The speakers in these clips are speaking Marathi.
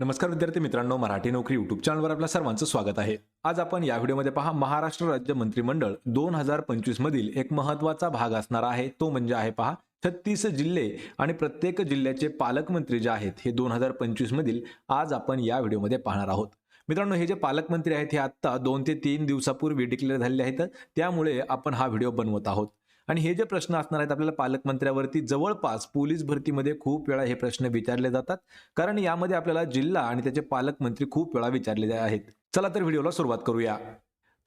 नमस्कार विद्यार्थी मित्रांनो मराठी नोकरी युट्यूब चॅनलवर आपल्या सर्वांचं स्वागत आहे. आज आपण या व्हिडिओमध्ये पहा महाराष्ट्र राज्य मंत्रिमंडळ दोन हजार पंचवीस मधील एक महत्त्वाचा भाग असणार आहे. तो म्हणजे आहे पहा छत्तीस जिल्हे आणि प्रत्येक जिल्ह्याचे पालकमंत्री जे आहेत हे दोन हजार पंचवीस मधील आज आपण या व्हिडिओमध्ये पाहणार आहोत. मित्रांनो हे जे पालकमंत्री आहेत हे आत्ता दोन ते तीन दिवसापूर्वी डिक्लेअर झालेले आहेत. त्यामुळे आपण हा व्हिडिओ बनवत आहोत. आणि हे जे प्रश्न असणार आहेत आपल्याला पालकमंत्र्यावरती जवळपास पोलीस भरतीमध्ये खूप वेळा हे प्रश्न विचारले जातात. कारण यामध्ये आपल्याला जिल्हा आणि त्याचे पालकमंत्री खूप वेळा विचारलेले आहेत. चला तर व्हिडिओला सुरुवात करूया.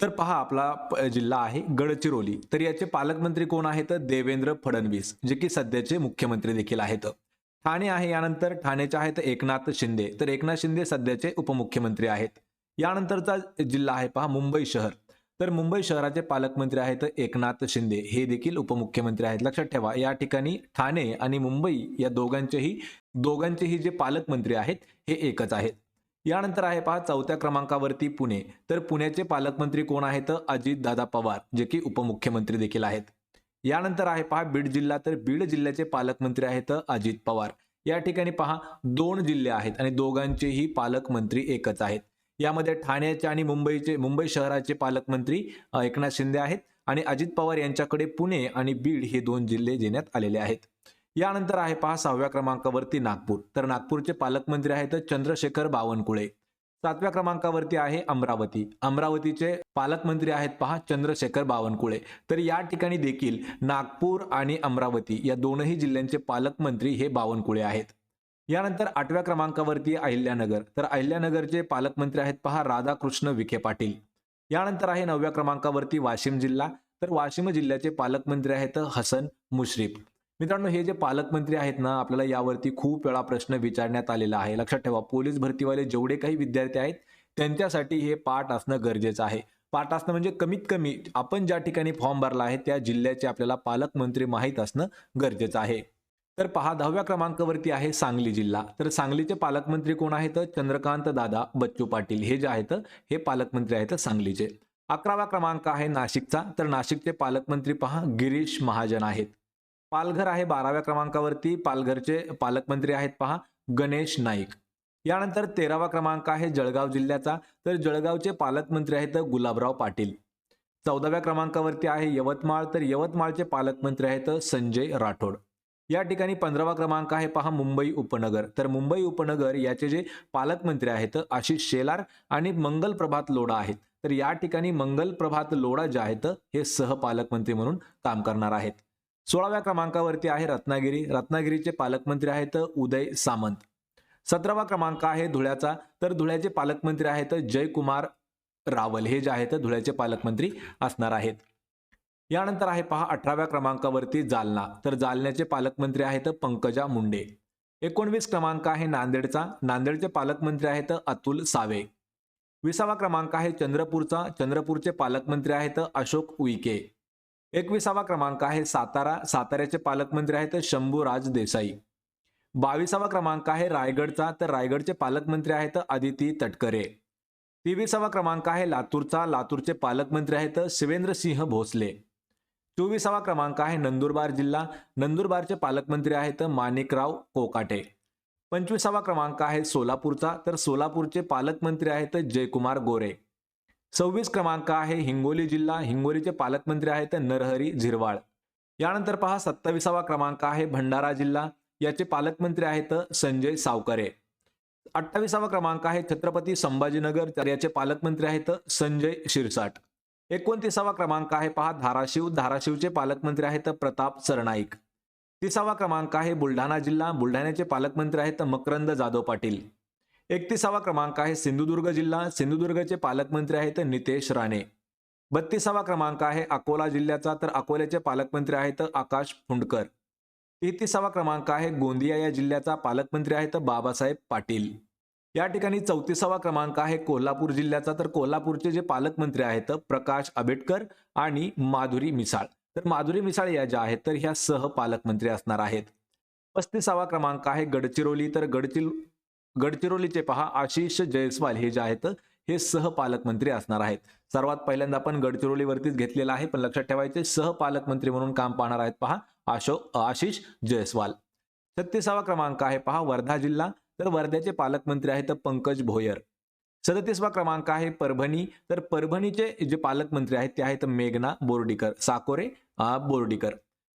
तर पहा आपला जिल्हा आहे गडचिरोली. तर याचे पालकमंत्री कोण आहेत? देवेंद्र फडणवीस जे की सध्याचे मुख्यमंत्री देखील आहेत. ठाणे आहे यानंतर ठाण्याचे आहेत एकनाथ शिंदे. तर एकनाथ शिंदे सध्याचे उपमुख्यमंत्री आहेत. यानंतरचा जिल्हा आहे पहा मुंबई शहर. तर मुंबई शहराचे पालकमंत्री आहेत एकनाथ शिंदे. हे देखील उपमुख्यमंत्री आहेत. लक्षात ठेवा या ठिकाणी ठाणे आणि मुंबई या दोघांचेही दोघांचेही जे पालकमंत्री आहेत हे एकच आहेत. यानंतर आहे पहा चौथ्या क्रमांकावरती पुणे. तर पुण्याचे पालकमंत्री कोण आहेत? अजितदादा पवार जे की उपमुख्यमंत्री देखील आहेत. यानंतर आहे पहा बीड जिल्हा तर बीड जिल्ह्याचे पालकमंत्री आहेत अजित पवार. या ठिकाणी पहा दोन जिल्हे आहेत आणि दोघांचेही पालकमंत्री एकच आहेत. यामध्ये ठाण्याचे आणि मुंबईचे मुंबई शहराचे पालकमंत्री एकनाथ शिंदे आहेत आणि अजित पवार यांच्याकडे पुणे आणि बीड हे दोन जिल्हे देण्यात आलेले आहेत. यानंतर आहे पहा सहाव्या क्रमांकावरती नागपूर. तर नागपूरचे पालकमंत्री आहेत चंद्रशेखर बावनकुळे. सातव्या क्रमांकावरती आहे अमरावती. अमरावतीचे पालकमंत्री आहेत पहा चंद्रशेखर बावनकुळे. तर या ठिकाणी देखील नागपूर आणि अमरावती या दोनही जिल्ह्यांचे पालकमंत्री हे बावनकुळे आहेत. यानंतर आठव्या क्रमांकावरती अहिल्यानगर. तर अहिल्यानगरचे पालकमंत्री आहेत पहा राधाकृष्ण विखे पाटील. यानंतर आहे नवव्या क्रमांकावरती वाशिम जिल्हा. तर वाशिम जिल्ह्याचे पालकमंत्री आहेत हसन मुश्रीफ. मित्रांनो हे जे पालकमंत्री आहेत ना आपल्याला यावरती खूप वेळा प्रश्न विचारण्यात आलेला आहे. लक्षात ठेवा पोलीस भरतीवाले जेवढे काही विद्यार्थी आहेत त्यांच्यासाठी हे पाठ असणं गरजेचं आहे. पाठ असणं म्हणजे कमीत कमी आपण ज्या ठिकाणी फॉर्म भरला आहे त्या जिल्ह्याचे आपल्याला पालकमंत्री माहीत असणं गरजेचं आहे. तर पहा दहाव्या क्रमांकावरती आहे सांगली जिल्हा. तर सांगलीचे पालकमंत्री कोण आहेत? चंद्रकांत दादा बच्चू पाटील. हे जे आहेत हे पालकमंत्री आहेत सांगलीचे. अकरावा क्रमांक आहे नाशिकचा. तर नाशिकचे पालकमंत्री पहा गिरीश महाजन आहेत. पालघर आहे बाराव्या क्रमांकावरती. पालघरचे पालकमंत्री आहेत पहा गणेश नाईक. यानंतर तेरावा क्रमांक आहे जळगाव जिल्ह्याचा. तर जळगावचे पालकमंत्री आहेत गुलाबराव पाटील. चौदाव्या क्रमांकावरती आहे यवतमाळ. तर यवतमाळचे पालकमंत्री आहेत संजय राठोड. या ठिकाणी पंधरावा क्रमांक आहे पहा मुंबई उपनगर. तर मुंबई उपनगर याचे जे पालकमंत्री आहेत आशिष शेलार आणि मंगल प्रभात लोढा आहेत. तर या ठिकाणी मंगल प्रभात लोढा जे आहेत हे सहपालकमंत्री म्हणून काम करणार आहेत. सोळाव्या क्रमांकावरती आहे रत्नागिरी. रत्नागिरीचे पालकमंत्री आहेत उदय सामंत. सतरावा क्रमांक आहे धुळ्याचा. तर धुळ्याचे पालकमंत्री आहेत जयकुमार रावल. हे जे आहेत धुळ्याचे पालकमंत्री असणार आहेत. यानंतर आहे पहा अठराव्या क्रमांकावरती जालना. तर जालन्याचे पालकमंत्री आहेत पंकजा मुंडे. एकोणवीस क्रमांक आहे नांदेडचा. नांदेडचे पालकमंत्री आहेत अतुल सावे. विसावा क्रमांक आहे चंद्रपूरचा. चंद्रपूरचे पालकमंत्री आहेत अशोक उईके. एकविसावा क्रमांक आहे सातारा. साताऱ्याचे पालकमंत्री आहेत शंभूराज देसाई. बावीसावा क्रमांक आहे रायगडचा. तर रायगडचे पालकमंत्री आहेत आदिती तटकरे. तेविसावा क्रमांक आहे लातूरचा. लातूरचे पालकमंत्री आहेत शिवेंद्रसिंह भोसले. चोवीसावा क्रमांक आहे नंदुरबार जिल्हा. नंदुरबारचे पालकमंत्री आहेत माणिकराव कोकाटे. पंचवीसावा क्रमांक आहे सोलापूरचा. तर सोलापूरचे पालकमंत्री आहेत जयकुमार गोरे. सव्वीस क्रमांक आहे हिंगोली जिल्हा. हिंगोलीचे पालकमंत्री आहेत नरहरी झिरवाळ. यानंतर पहा सत्तावीसावा क्रमांक आहे भंडारा जिल्हा. याचे पालकमंत्री आहेत संजय सावकरे. अठ्ठावीसावा क्रमांक आहे छत्रपती संभाजीनगर. तर याचे पालकमंत्री आहेत संजय शिरसाट. एकोणतीसावा क्रमांक आहे. पहा धाराशिव धाराशिवचे पालकमंत्री आहेत प्रताप सरनाईक. तिसावा क्रमांक आहे बुलढाणा जिल्हा. बुलढाण्याचे पालकमंत्री आहेत मकरंद जाधव पाटील. एकतीसावा क्रमांक आहे सिंधुदुर्ग जिल्हा. सिंधुदुर्गचे पालकमंत्री आहेत नितेश राणे. बत्तीसावा क्रमांक आहे अकोला जिल्ह्याचा. तर अकोल्याचे पालकमंत्री आहेत आकाश फुंडकर. तेहतीसावा क्रमांक आहे गोंदिया या जिल्ह्याचा. पालकमंत्री आहेत बाबासाहेब पाटील. या ठिकाणी चौतीसावा क्रमांक आहे कोल्हापूर जिल्ह्याचा. तर कोल्हापूरचे जे पालकमंत्री आहेत प्रकाश आंबेडकर आणि माधुरी मिसाळ. तर माधुरी मिसाळ या ज्या आहेत तर ह्या सह पालकमंत्री असणार आहेत. पस्तीसावा क्रमांक आहे गडचिरोली. तर गडचिर गडचिरोलीचे पहा आशिष जयस्वाल हे जे आहेत हे सह पालकमंत्री असणार आहेत. सर्वात पहिल्यांदा आपण गडचिरोलीवरतीच घेतलेला आहे पण लक्षात ठेवायचे सह पालकमंत्री म्हणून काम पाहणार आहेत पहा आशो आशिष जयस्वाल. छत्तीसावा क्रमांक आहे पहा वर्धा जिल्हा. तर वर्ध्याचे पालकमंत्री आहेत पंकज भोयर. सदतीसवा क्रमांक आहे परभणी. तर परभणीचे जे पालकमंत्री आहेत ते आहेत मेघना बोर्डीकर साकोरे बोर्डीकर.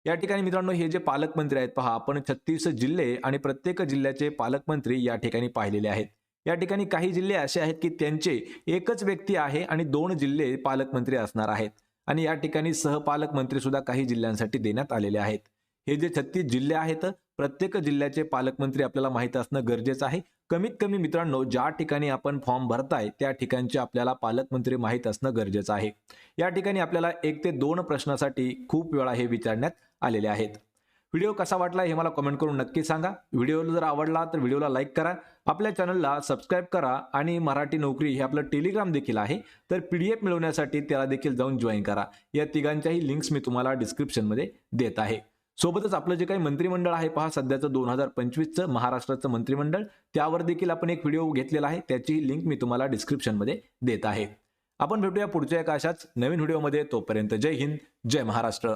या ठिकाणी मित्रांनो हे जे पालकमंत्री आहेत पहा आपण छत्तीस जिल्हे आणि प्रत्येक जिल्ह्याचे पालकमंत्री या ठिकाणी पाहिलेले आहेत. या ठिकाणी काही जिल्हे असे आहेत की त्यांचे एकच व्यक्ती आहे आणि दोन जिल्हे पालकमंत्री असणार आहेत. आणि या ठिकाणी सहपालकमंत्री सुद्धा काही जिल्ह्यांसाठी देण्यात आलेले आहेत. हे जे छत्तीस जिल्हे आहेत प्रत्येक जिल्ह्याचे पालकमंत्री आपल्याला माहीत असणं गरजेचं आहे. कमीत कमी मित्रांनो ज्या ठिकाणी आपण फॉर्म भरताय त्या ठिकाणचे आपल्याला पालकमंत्री माहीत असणं गरजेचं आहे. या ठिकाणी आपल्याला एक ते दोन प्रश्नासाठी खूप वेळा हे विचारण्यात आलेले आहेत. व्हिडिओ कसा वाटला हे मला कमेंट करून नक्की सांगा. व्हिडिओ जर आवडला तर व्हिडिओला लाईक करा. आपल्या चॅनलला सबस्क्राईब करा आणि मराठी नोकरी हे आपलं टेलिग्राम देखील आहे. तर पी डी एफ मिळवण्यासाठी त्याला देखील जाऊन जॉईन करा. या तिघांच्याही लिंक्स मी तुम्हाला डिस्क्रिप्शनमध्ये देत आहे. सोबतच आपलं जे काही मंत्रिमंडळ आहे पहा सध्याचं दोन हजार पंचवीसचं महाराष्ट्राचं मंत्रिमंडळ त्यावर देखील आपण एक व्हिडिओ घेतलेला आहे त्याची लिंक मी तुम्हाला डिस्क्रिप्शनमध्ये देत आहे. आपण भेटूया पुढच्या एका अशाच नवीन व्हिडिओमध्ये तोपर्यंत जय हिंद जय महाराष्ट्र.